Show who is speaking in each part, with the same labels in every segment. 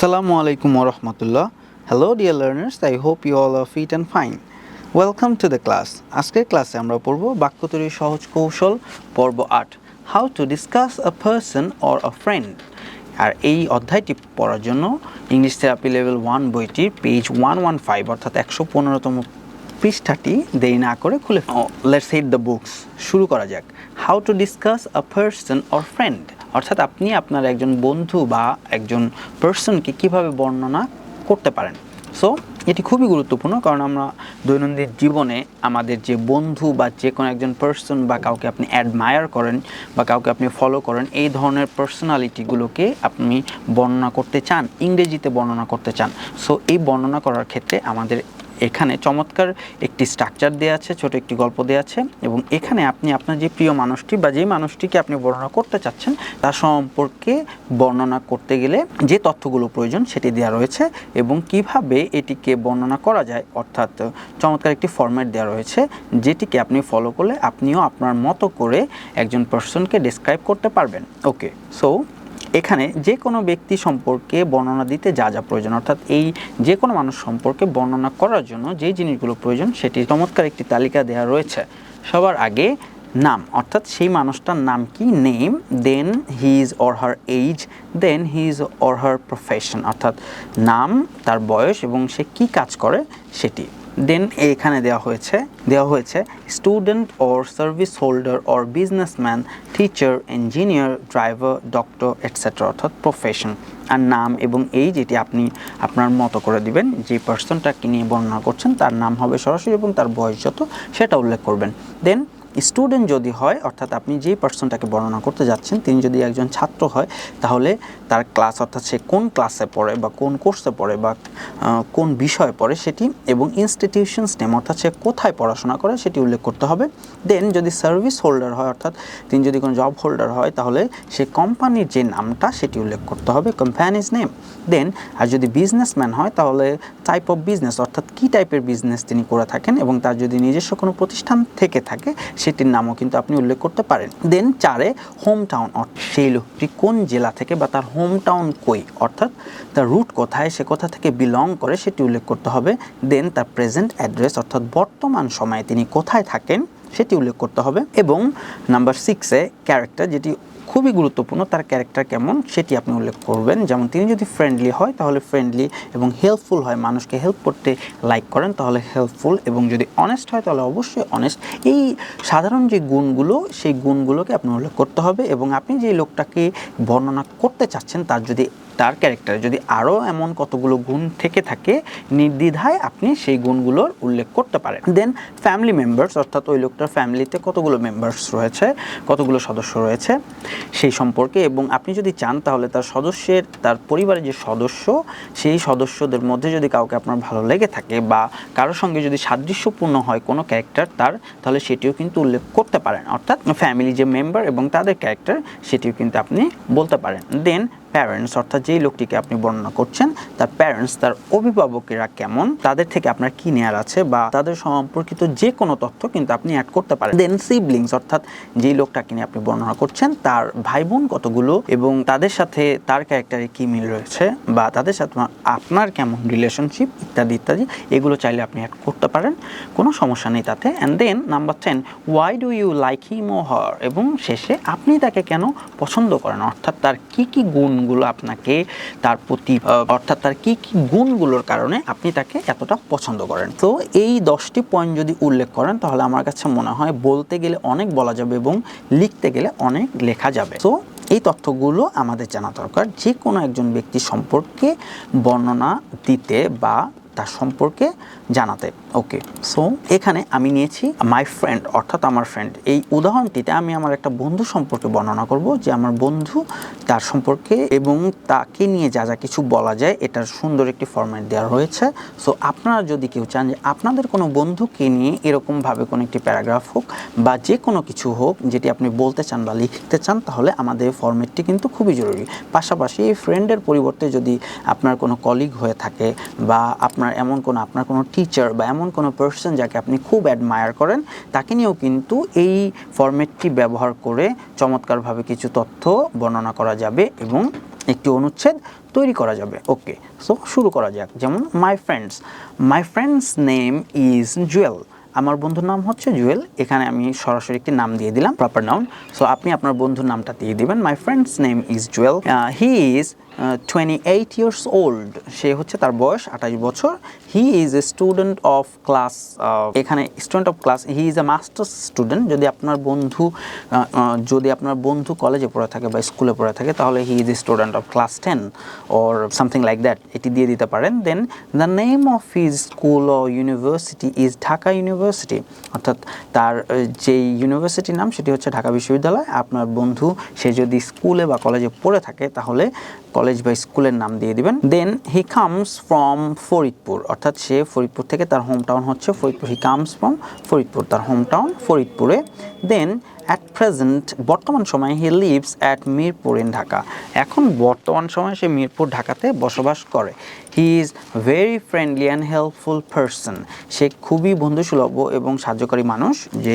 Speaker 1: Assalamu alaikum wa rahmatullah. Hello dear learners, I hope you all are fit and fine. Welcome to the class. আজকের ক্লাসে আমরা পড়ব বাক্য তৈরির সহজ কৌশল পর্ব আট. How to discuss a person or a friend আর এই অধ্যায়টি পড়ার জন্য ইংলিশ থেরাপি লেভেল ওয়ান বইটির পেজ ওয়ান ওয়ান ফাইভ অর্থাৎ একশো পনেরোতম পৃষ্ঠাটি দেরি না করে খুলে লেটস হিট দ্য বুকস শুরু করা যাক how to discuss a person or friend অর্থাৎ আপনি আপনার একজন বন্ধু বা একজন পার্সনকে কীভাবে বর্ণনা করতে পারেন? সো এটি খুবই গুরুত্বপূর্ণ কারণ আমরা দৈনন্দিন জীবনে আমাদের যে বন্ধু বা যে কোনো একজন পার্সন বা কাউকে আপনি অ্যাডমায়ার করেন বা কাউকে আপনি ফলো করেন, এই ধরনের পার্সোনালিটিগুলোকে আপনি বর্ণনা করতে চান, ইংরেজিতে বর্ণনা করতে চান। সো এই বর্ণনা করার ক্ষেত্রে আমাদের এখানে চমৎকার একটি স্ট্রাকচার দেওয়া আছে, ছোট একটি গল্প দেওয়া আছে এবং এখানে আপনি আপনার যে প্রিয় মানুষটি বা যে মানুষটিকে আপনি বর্ণনা করতে চাচ্ছেন, তার সম্পর্কে বর্ণনা করতে গেলে যে তথ্যগুলো প্রয়োজন সেটি দেওয়া রয়েছে এবং কীভাবে এটিকে বর্ণনা করা যায়, অর্থাৎ চমৎকার একটি ফরম্যাট দেওয়া রয়েছে যেটিকে আপনি ফলো করলে আপনিও আপনার মতো করে একজন পার্সনকে ডিসক্রাইব করতে পারবেন। ওকে সো এখানে যে কোনো ব্যক্তি সম্পর্কে বর্ণনা দিতে যা যা প্রয়োজন, অর্থাৎ এই যে কোনো মানুষ সম্পর্কে বর্ণনা করার জন্য যে জিনিসগুলো প্রয়োজন সেটি চমৎকার একটি তালিকা দেওয়া রয়েছে। সবার আগে নাম, অর্থাৎ সেই মানুষটার নাম কি? Name then his or her age then his or her profession অর্থাৎ নাম, তার বয়স এবং সে কি কাজ করে সেটি। দেন এখানে দেওয়া হয়েছে দেওয়া হয়েছে student or service holder or businessman teacher engineer driver doctor etcetera অর্থাৎ প্রফেশন আর নাম এবং এই যেটি আপনি আপনার মতো করে দিবেন, যে পার্সনটাকে নিয়ে বর্ণনা করছেন, তার নাম হবে সরাসরি এবং তার বয়স যত, সেটা উল্লেখ করবেন। দেন স্টুডেন্ট যদি হয়, অর্থাৎ আপনি যেই পার্সনটাকে বর্ণনা করতে যাচ্ছেন, তিনি যদি একজন ছাত্র হয়, তাহলে তার ক্লাস অর্থাৎ সে কোন ক্লাসে পড়ে বা কোন কোর্সে পড়ে বা কোন বিষয়ে পড়ে সেটি এবং ইনস্টিটিউশনস নেম অর্থাৎ সে কোথায় পড়াশোনা করে সেটি উল্লেখ করতে হবে। দেন যদি সার্ভিস হোল্ডার হয়, অর্থাৎ তিনি যদি কোনো জব হোল্ডার হয়, তাহলে সে কোম্পানির যে নামটা সেটি উল্লেখ করতে হবে কোম্পানিজ নেম দেন আর যদি বিজনেসম্যান হয়, তাহলে টাইপ অফ বিজনেস অর্থাৎ কী টাইপের বিজনেস তিনি করে থাকেন এবং তার যদি নিজস্ব কোনো প্রতিষ্ঠান থেকে থাকে সেটির নামও কিন্তু আপনি উল্লেখ করতে পারেন। দেন চারে হোম টাউন সেই লোকটি কোন জেলা থেকে বা তার হোম টাউন কই? অর্থাৎ তার রুট কোথায়, সে কোথা থেকে বিলং করে সেটি উল্লেখ করতে হবে। দেন তার প্রেজেন্ট অ্যাড্রেস অর্থাৎ বর্তমান সময়ে তিনি কোথায় থাকেন সেটি উল্লেখ করতে হবে। এবং নাম্বার সিক্সে ক্যারেক্টার যেটি খুবই গুরুত্বপূর্ণ তার ক্যারেক্টার কেমন সেটি আপনি উল্লেখ করবেন। যেমন তিনি যদি ফ্রেন্ডলি হয়, তাহলে ফ্রেন্ডলি এবং হেল্পফুল হয়। মানুষকে হেল্প করতে লাইক করেন, তাহলে হেল্পফুল এবং যদি অনেস্ট হয়, তাহলে অবশ্যই অনেস্ট এই সাধারণ যে গুণগুলো, সেই গুণগুলোকে আপনি উল্লেখ করতে হবে এবং আপনি যে লোকটাকে বর্ণনা করতে চাচ্ছেন, তার যদি তার ক্যারেক্টারে যদি আরও এমন কতগুলো গুণ থেকে থাকে, নির্দ্বিধায় আপনি সেই গুণগুলোর উল্লেখ করতে পারেন। দেন ফ্যামিলি মেম্বার্স অর্থাৎ ওই লোকটার ফ্যামিলিতে কতগুলো মেম্বার্স রয়েছে, কতগুলো সদস্য রয়েছে, সেই সম্পর্কে এবং আপনি যদি চান তাহলে তার সদস্যের, তার পরিবারের যে সদস্য, সেই সদস্যদের মধ্যে যদি কাউকে আপনার ভালো লেগে থাকে বা কারোর সঙ্গে যদি সাদৃশ্যপূর্ণ হয় কোনো ক্যারেক্টার তার, তাহলে সেটিও কিন্তু উল্লেখ করতে পারেন। অর্থাৎ ফ্যামিলি যে মেম্বার এবং তাদের ক্যারেক্টার সেটিও কিন্তু আপনি বলতে পারেন। দেন প্যারেন্টস অর্থাৎ যেই লোকটিকে আপনি বর্ণনা করছেন, তার প্যারেন্টস তার অভিভাবকেরা কেমন, তাদের থেকে আপনার কি নেয়ার আছে বা তাদের সম্পর্কিত যে কোনো তথ্য কিন্তু আপনি অ্যাড করতে পারেন। দেন সিবলিংস অর্থাৎ যেই লোকটাকে নিয়ে আপনি বর্ণনা করছেন, তার ভাই বোন কতগুলো এবং তাদের সাথে তার ক্যারেক্টারে কি মিল রয়েছে বা তাদের সাথে আপনার কেমন রিলেশনশিপ ইত্যাদি ইত্যাদি, এগুলো চাইলে আপনি অ্যাড করতে পারেন। কোনো সমস্যা নেই তাতে। And then number ten why do you like him or her এবং শেষে আপনি তাকে কেন পছন্দ করেন? অর্থাৎ তার কি কি গুণগুলো আপনাকে তার প্রতি অর্থাৎ তার কী কী গুণগুলোর কারণে আপনি তাকে এতটা পছন্দ করেন। তো এই দশটি পয়েন্ট যদি উল্লেখ করেন, তাহলে আমার কাছে মনে হয় বলতে গেলে অনেক বলা যাবে এবং লিখতে গেলে অনেক লেখা যাবে। তো এই তথ্যগুলো আমাদের জানা দরকার। যে কোনো একজন ব্যক্তি সম্পর্কে বর্ণনা দিতে বা তার সম্পর্কে জানাতে। ওকে সো এখানে আমি নিয়েছি মাই ফ্রেন্ড অর্থাৎ আমার ফ্রেন্ড এই উদাহরণটিতে আমি আমার একটা বন্ধু সম্পর্কে বর্ণনা করব, যে আমার বন্ধু তার সম্পর্কে এবং তাকে নিয়ে যা যা কিছু বলা যায়, এটার সুন্দর একটি ফরম্যাট দেওয়া রয়েছে। সো আপনারা যদি কেউ চান যে আপনাদের কোনো বন্ধুকে নিয়ে এরকমভাবে কোনো একটি প্যারাগ্রাফ হোক বা যে কোনো কিছু হোক, যেটি আপনি বলতে চান বা লিখতে চান, তাহলে আমাদের ফরম্যাটটি কিন্তু খুবই জরুরি। পাশাপাশি এই ফ্রেন্ডের পরিবর্তে যদি আপনার কোনো কলিগ হয়ে থাকে বা আপনার এমন কোনো, আপনার কোনো টিচার বা এমন কোনো পার্সন যাকে আপনি খুব অ্যাডমায়ার করেন, তাকে নিয়েও কিন্তু এই ফরম্যাটটি ব্যবহার করে চমৎকারভাবে কিছু তথ্য বর্ণনা করা যাবে এবং একটি অনুচ্ছেদ তৈরি করা যাবে। ওকে সো শুরু করা যাক। যেমন my friends my friend's name is Jewel আমার বন্ধুর নাম হচ্ছে জুয়েল এখানে আমি সরাসরি একটি নাম দিয়ে দিলাম প্রপার নাউন সো আপনি আপনার বন্ধুর নামটা দিয়ে দিবেন। My friend's name is Jewel he is twenty eight years old সে হচ্ছে তার বয়স আঠাশ বছর। He is a student of class এখানে student of class he is a masters student যদি আপনার বন্ধু যদি আপনার বন্ধু কলেজে পড়ে থাকে বা স্কুলে পড়ে থাকে, তাহলে he is a student of class ten or something like that এটি দিয়ে দিতে পারেন। Then the name of his school O university is Dhaka university অর্থাৎ তার যেই ইউনিভার্সিটির নাম, সেটি হচ্ছে ঢাকা বিশ্ববিদ্যালয়। আপনার বন্ধু, সে যদি স্কুলে বা কলেজে পড়ে থাকে, তাহলে কলেজ বা স্কুলের নাম দিয়ে দিবেন। Then he comes from Faridpur অর্থাৎ সে ফরিদপুর থেকে তার হোম টাউন হচ্ছে Faridpur. He comes from Faridpur তার হোম টাউন ফরিদপুরে। দেন অ্যাট প্রেজেন্ট বর্তমান সময়ে he lives at Mirpur in Dhaka. এখন বর্তমান সময়ে সে মিরপুর, ঢাকাতে বসবাস করে। He is very friendly and helpful person সে খুবই বন্ধুসুলভ এবং সাহায্যকারী মানুষ, যে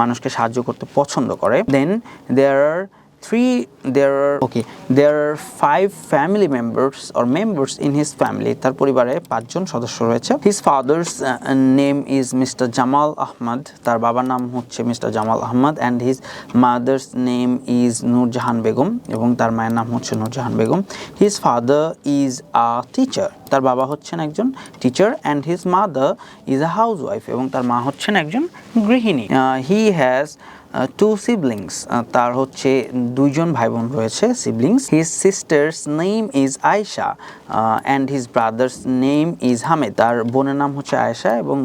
Speaker 1: মানুষকে সাহায্য করতে পছন্দ করে। দেন দেয়ার আর three there are okay there are five family members or members in his family তার পরিবারে পাঁচজন সদস্য রয়েছে his father's uh, name is Mr. Jamal Ahmad তার বাবার নাম হচ্ছে Mr. Jamal Ahmad and his mother's name is Nurjahan Begum এবং তার মায়ের নাম হচ্ছে Nurjahan Begum his father is a teacher তার বাবা হচ্ছেন একজন teacher and his mother is a housewife এবং তার মা হচ্ছেন একজন গৃহিণী। হি হ্যাজ টু সিবলিংস তার হচ্ছে দুইজন ভাই বোন রয়েছে siblings his sister's name is Ayesha and his brother's name is Hamed তার বোনের নাম হচ্ছে আয়েশা এবং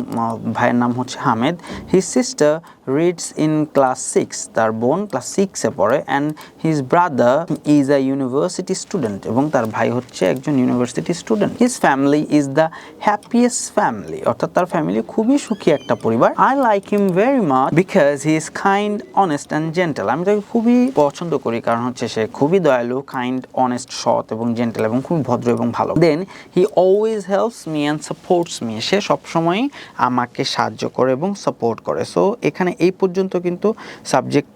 Speaker 1: ভাইয়ের নাম হচ্ছে Hamed his sister reads in class six তার বোন ক্লাস সিক্সে পড়ে and his brother is a university student এবং তার ভাই হচ্ছে একজন university student his family is the happiest family অর্থাৎ তার ফ্যামিলি খুবই সুখী একটা পরিবার। I like him very much because he is kind honest and gentle আমি তাকে খুবই পছন্দ করি কারণ হচ্ছে সে খুবই দয়ালু কাইন্ড অনেস্ট সৎ এবং জেন্টেল এবং খুবই ভদ্র এবং ভালো। Then he always helps me and supports me সে সবসময় আমাকে সাহায্য করে এবং সাপোর্ট করে। সো এখানে এই পর্যন্ত কিন্তু সাবজেক্ট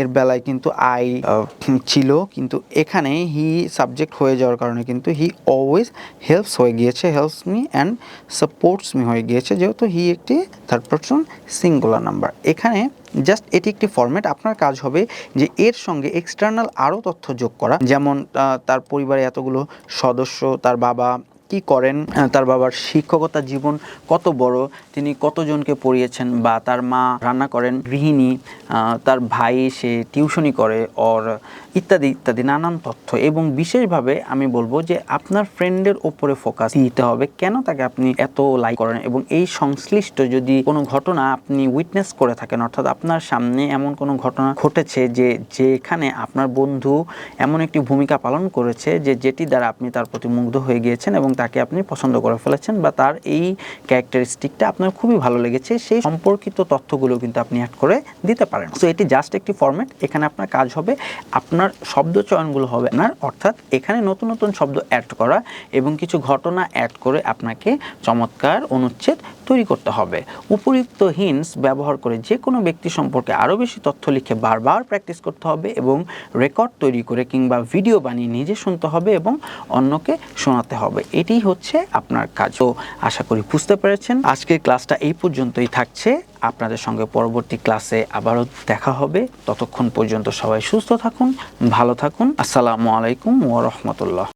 Speaker 1: এর বেলায় কিন্তু আই ছিল। কিন্তু এখানে হি সাবজেক্ট হয়ে যাওয়ার কারণে কিন্তু হি অলওয়েজ হেল্পস হয়ে গিয়েছে helps me and supports me হয়ে গিয়েছে, যেহেতু হি একটি থার্ড পার্সন সিঙ্গুলার নাম্বার এখানে জাস্ট এটি একটি ফর্ম্যাট আপনার কাজ হবে যে এর সঙ্গে এক্সটার্নাল আরও তথ্য যোগ করা, যেমন তার পরিবারে এতগুলো সদস্য, তার বাবা কি করেন? তার বাবার শিক্ষকতা জীবন কত বড়? তিনি কতজনকে পড়িয়েছেন? বা তার মা রান্না করেন? গৃহিণী তার ভাই সে টিউশনি করে ওর ইত্যাদি ইত্যাদি, নানান তথ্য। এবং বিশেষভাবে আমি বলব যে আপনার ফ্রেন্ডের ওপরে ফোকাস দিতে হবে। কেন তাকে আপনি এত লাইক করেন? এবং এই সংশ্লিষ্ট যদি কোনো ঘটনা আপনি উইটনেস করে থাকেন, অর্থাৎ আপনার সামনে এমন কোনো ঘটনা ঘটেছে যে যেখানে আপনার বন্ধু এমন একটি ভূমিকা পালন করেছে যে যেটি দ্বারা আপনি তার প্রতি মুগ্ধ হয়ে গিয়েছেন এবং তাকে আপনি পছন্দ করে ফেলেছেন বা তার এই ক্যারেক্টারিস্টিকটা আপনার খুবই ভালো লেগেছে, সেই সম্পর্কিত তথ্যগুলো কিন্তু আপনি অ্যাড করে দিতে পারেন। সো এটি জাস্ট একটি ফরম্যাট এখানে আপনার কাজ হবে, আপনার শব্দ চয়নগুলো হবে আপনার, অর্থাৎ এখানে নতুন নতুন শব্দ অ্যাড করা এবং কিছু ঘটনা অ্যাড করে আপনাকে চমৎকার অনুচ্ছেদ তৈরি করতে হবে। উপযুক্ত হিন্স ব্যবহার করে যে কোনো ব্যক্তি সম্পর্কে আরও বেশি তথ্য লিখে বারবার প্র্যাকটিস করতে হবে এবং রেকর্ড তৈরি করে কিংবা ভিডিও বানিয়ে নিজে শুনতে হবে এবং অন্যকে শোনাতে হবে। এটি হচ্ছে আপনার কাজ। তো আশা করি বুঝতে পেরেছেন। আজকের ক্লাসটা এই পর্যন্তই থাকছে। আপনাদের সঙ্গে পরবর্তী ক্লাসে আবারও দেখা হবে। ততক্ষণ পর্যন্ত সবাই সুস্থ থাকুন, ভালো থাকুন। আসসালামু আলাইকুম ওয়া রাহমাতুল্লাহ।